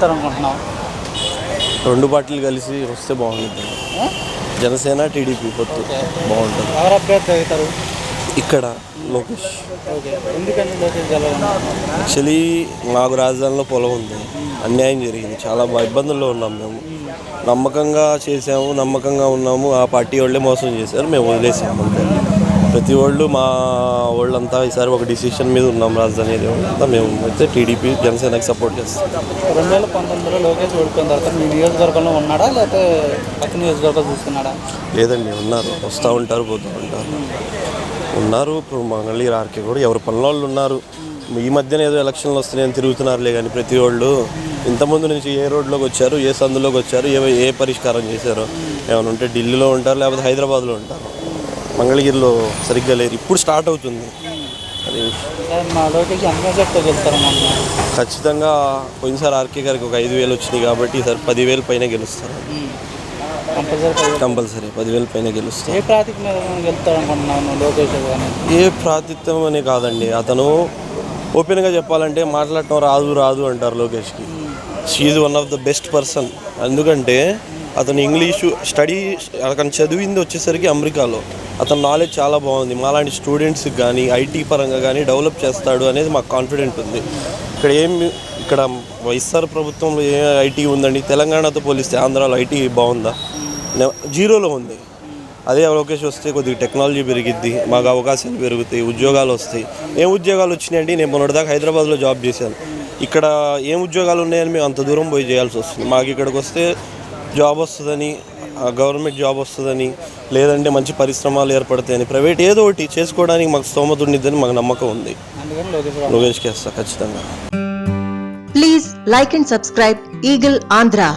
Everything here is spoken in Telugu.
గెలుస్తారు అనుకుంటున్నాం రెండు పార్టీలు కలిసి వస్తే బాగుంటుంది. జనసేన టీడీపీ పొత్తు బాగుంటుంది. ఎవరు అభ్యర్థి అవుతారు? ఇక్కడ లోకేష్. యాక్చువల్లీ మాకు రాజధానిలో పొలం ఉంది. అన్యాయం జరిగింది. చాలా ఇబ్బందుల్లో ఉన్నాం మేము. నమ్మకంగా చేసాము నమ్మకంగా ఉన్నాము. ఆ పార్టీ వాళ్ళే మోసం చేశారు. మేము వదిలేసాము అంతే. ప్రతి వాళ్ళు మా వాళ్ళంతా ఈసారి ఒక డిసిషన్ మీద ఉన్నాం రాజధాని వాళ్ళంతా మేము అయితే టీడీపీ జనసేనకి సపోర్ట్ చేస్తాం. రెండు వేల పంతొమ్మిదిలో లోకేష్ ఓడిపోయిన తర్వాత మీ నియోజకవర్గంలో ఉన్నాడా లేకపోతే పక్క నియోజకవర్గం చూసుకున్నాడా లేదండి ఉన్నారు. వస్తూ ఉంటారు పోతూ ఉంటారు. ఉన్నారు. ఇప్పుడు మళ్ళీ ఆర్కే కూడా ఎవరు పనుల వాళ్ళు ఉన్నారు. ఈ మధ్యన ఏదో ఎలక్షన్లు వస్తున్నాయని తిరుగుతున్నారులే కానీ ప్రతి వాళ్ళు ఇంతకుముందు నుంచి ఏ రోడ్లోకి వచ్చారు ఏ సందులోకి వచ్చారు ఏ ఏ పరిష్కారం చేశారు? ఏమైనా ఉంటే ఢిల్లీలో ఉంటారు లేకపోతే హైదరాబాద్లో ఉంటారు. మంగళగిరిలో సరిగ్గా లేరు. ఇప్పుడు స్టార్ట్ అవుతుంది. అది ఖచ్చితంగా పోయినసారి ఆర్కే గారికి ఒక ఐదు వేలు వచ్చినాయి కాబట్టి ఈసారి పదివేలు పైన గెలుస్తారు. కంపల్సరీ పదివేల. పైన గెలుస్తారు. ఏ కానీ ఏ ప్రాతిత్వం అని కాదండి. అతను ఓపెన్గా చెప్పాలంటే మాట్లాడటం రాదు రాదు అంటారు లోకేష్కి. She one of the best person ఎందుకంటే అతను ఇంగ్లీషు స్టడీ అతను చదివింది వచ్చేసరికి అమెరికాలో. అతని నాలెడ్జ్ చాలా బాగుంది. మాలాంటి స్టూడెంట్స్కి కానీ ఐటీ పరంగా కానీ డెవలప్ చేస్తాడు అనేది మాకు కాన్ఫిడెంట్ ఉంది. ఇక్కడ ఏం ఇక్కడ వైఎస్ఆర్ ప్రభుత్వంలో ఏ ఐటీ ఉందండి? తెలంగాణతో పోలిస్తే ఆంధ్రాలో ఐటీ బాగుందా? జీరోలో ఉంది. అదే లోకేష్ వస్తే కొద్దిగా టెక్నాలజీ పెరిగిద్ది మాకు అవకాశాలు పెరుగుతాయి ఉద్యోగాలు వస్తాయి. ఏం ఉద్యోగాలు వచ్చినాయండి? నేను మొన్నటిదాకా హైదరాబాద్లో జాబ్ చేశాను. ఇక్కడ ఏం ఉద్యోగాలు ఉన్నాయని మేము అంత దూరం పోయి చేయాల్సి వస్తుంది. మాకు ఇక్కడికి వస్తే జాబ్ వస్తుందని గవర్నమెంట్ జాబ్ వస్తుందని లేదంటే మంచి పరిశ్రమలు ఏర్పడతాయని ప్రైవేట్ ఏదో ఒకటి చేసుకోవడానికి మాకు స్తోమత ఉండిద్దని మాకు నమ్మకం ఉంది లోకేష్ బాబు. లోకేష్కి వేస్తా ఖచ్చితంగా please like and subscribe Eagle Andhra